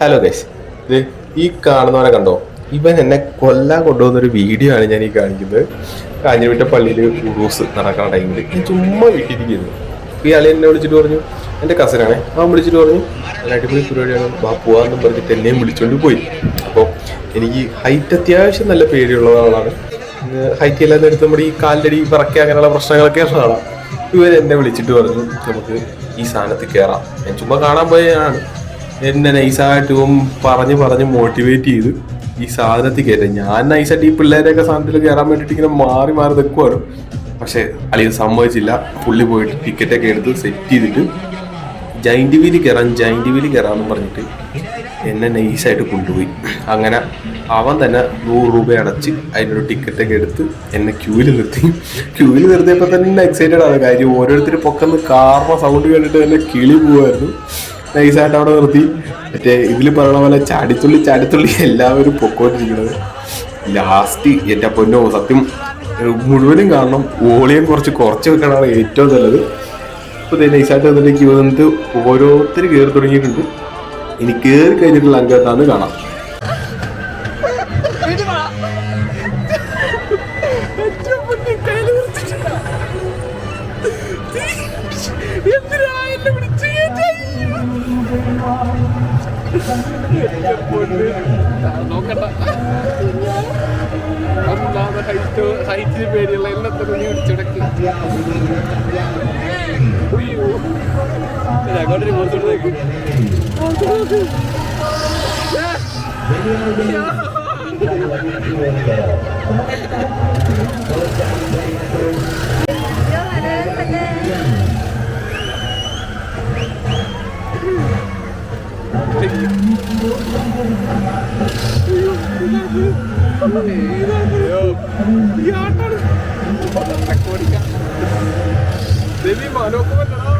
Hello guys ഇത് ഈ കാണുന്നവരെ കണ്ടോ? ഇവൻ എന്നെ കൊല്ലാൻ കൊണ്ടുപോകുന്നൊരു വീഡിയോ ആണ് ഞാൻ ഈ കാണിക്കുന്നത്. കാഞ്ഞിരവിട്ട പള്ളിയിൽ ഉറൂസ് നടക്കുന്ന ടൈമിൽ ഞാൻ ചുമ്മാ വീട്ടിരിക്കുന്നു ഈ അളി എന്നെ വിളിച്ചിട്ട് പറഞ്ഞു എന്റെ കസിനാണ് അവൻ വിളിച്ചിട്ട് പറഞ്ഞു നല്ല അടിപൊളി പരിപാടിയാണ്. വാ പോവാന്നും പറഞ്ഞിട്ട് എന്നെയും വിളിച്ചുകൊണ്ട് പോയി. അപ്പോൾ എനിക്ക് ഹൈറ്റ് അത്യാവശ്യം നല്ല പേടിയുള്ള ആളാണ് ഹൈറ്റ് എല്ലാം എടുത്ത് നമ്മുടെ ഈ കാലിന്റെ അടി പറക്കുക അങ്ങനെയുള്ള പ്രശ്നങ്ങളൊക്കെ ഉള്ള ആളാണ് ഇവർ എന്നെ വിളിച്ചിട്ട് പറഞ്ഞു നമുക്ക് ഈ സാധനത്തിൽ കയറാം ഞാൻ ചുമ്മാ കാണാൻ പോയതാണ്. എന്നെ നൈസായിട്ട് പറഞ്ഞ് പറഞ്ഞ് മോട്ടിവേറ്റ് ചെയ്ത് ഈ സാധനത്തിൽ കയറ്റാം. ഞാൻ നൈസായിട്ട് ഈ പിള്ളേരെയൊക്കെ സാധനത്തിൽ കയറാൻ വേണ്ടിയിട്ട് ഇങ്ങനെ മാറി മാറി നിൽക്കുവാണ് പക്ഷെ അളിയത് സമ്മതിച്ചില്ല. പുള്ളി പോയിട്ട് ടിക്കറ്റൊക്കെ എടുത്ത് സെറ്റ് ചെയ്തിട്ട് ജൈന്റ് വീൽ കയറാൻ ജൈന്റ് വീൽ കയറാമെന്ന് പറഞ്ഞിട്ട് എന്നെ നൈസായിട്ട് കൊണ്ടുപോയി. അങ്ങനെ അവൻ തന്നെ നൂറ് രൂപ അടച്ച് അതിനൊരു ടിക്കറ്റൊക്കെ എടുത്ത് എന്നെ ക്യൂവിൽ നിർത്തി. ക്യൂവിൽ നിർത്തിയപ്പോൾ തന്നെ എക്സൈറ്റഡ് ആണ്. കാര്യം ഓരോരുത്തർ പൊക്കന്ന് കാർമ സൗണ്ട് കേട്ടിട്ട് തന്നെ കിളി പോവായിരുന്നു. നൈസായിട്ട് അവിടെ നിർത്തി. മറ്റേ ഇതിൽ പറയണ പോലെ ചാടിത്തുള്ളി ചാടിത്തുള്ളി എല്ലാവരും പൊക്കോണ്ടിരിക്കുന്നത് ലാസ്റ്റ് എന്റെ പൊന്നോ സത്യം മുഴുവനും കാരണം വോളിയം കുറച്ച് കുറച്ച് വെക്കണതാണ് ഏറ്റവും നല്ലത്. ഇപ്പോൾ ദേ നൈസായിട്ട് വന്നിട്ട് ക്യൂ വന്നിട്ട് ഓരോരുത്തർ കയറി തുടങ്ങിയിട്ടുണ്ട്. ഇനി കയറി കഴിഞ്ഞിട്ടുള്ള അംഗത്താന്ന് കാണാം. നോക്കണ്ട. ഒന്നാമത് ഹൈറ്റ് ഹൈറ്റിന് പേടിയുള്ള എല്ലാത്തിനും നീ പിടിച്ചടക്ക് അങ്ങോട്ടൊരു പുറത്തോട്ടേക്ക് രവി മനോക്കുമല്ലടാ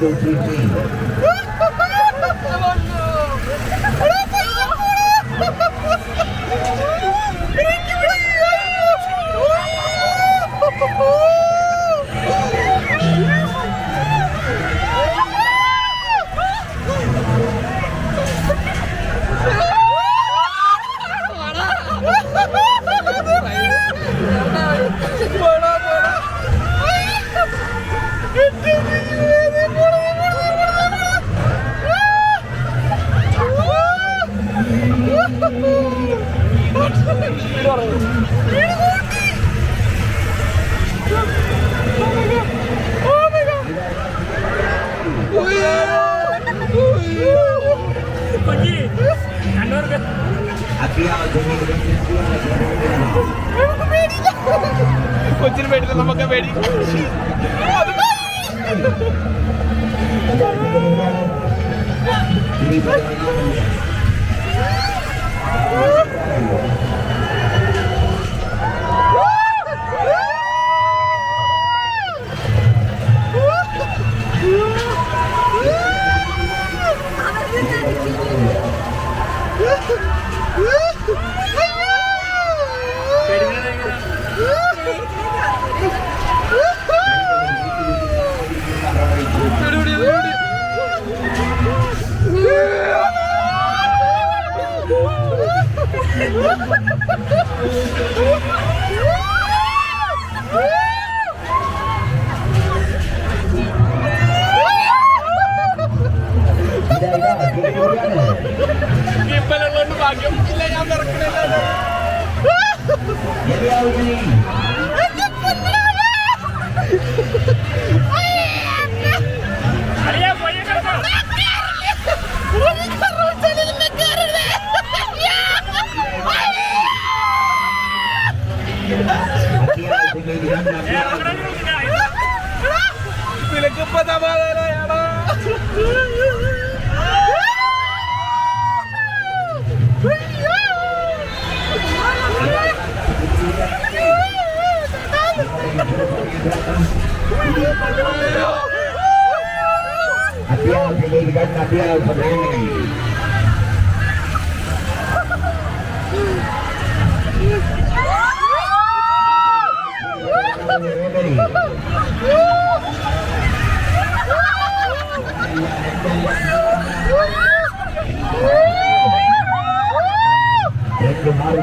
Valeu, gente. കൊച്ചിന് പേടില്ല നമുക്ക് പേടി. ഇപ്പലുള്ളതുകൊണ്ട് ഭാഗ്യം. ഇല്ല ഞാൻ പിറക്കണില്ല നിനക്കിപ്പോ അത്യാവശ്യം അത്യാവശ്യം രണ്ട് മാറി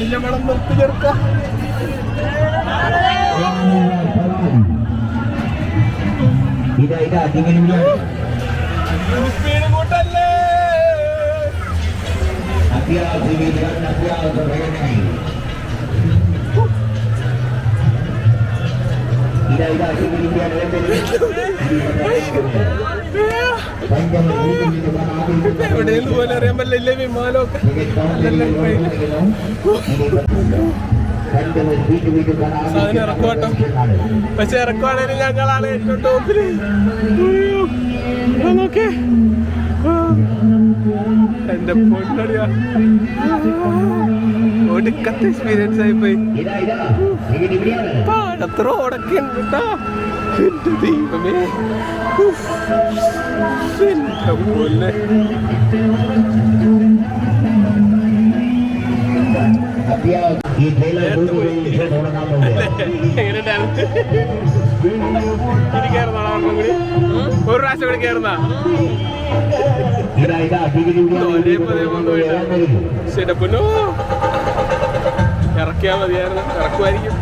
തയ്യൽ മണം നിർത്തി ചേർക്കാം. ഇതാ ഇതാ നിങ്ങളിവിടെ സ്പീഡ് കൂട്ടല്ലേ അത്യാവശ്യം അത്യാവശ്യം എവിടെയെന്ന് പോലെ അറിയാൻ പറ്റില്ല വിമാനമൊക്കെ സാധനം ഇറക്കുവാട്ടോ പക്ഷെ ഇറക്കുവാണെങ്കിൽ ഞങ്ങളാണ് ഏറ്റവും ടോപ്പിൽ. നോക്കേ. എന്റെ പൊന്നടിയാ. ഒടുക്കത്തെ എക്സ്പീരിയൻസ് ആയിപ്പോയി പാടത്ര റോഡൊക്കെ ഉണ്ട് കേട്ടോ എന്റെ ദൈവമേ. എന്റെ പൊന്നെ കൂടി ഒരു പ്രാവശ്യം കൂടി കയറുന്ന ഇതാ ഇതാ aquela merda, era coelhinho.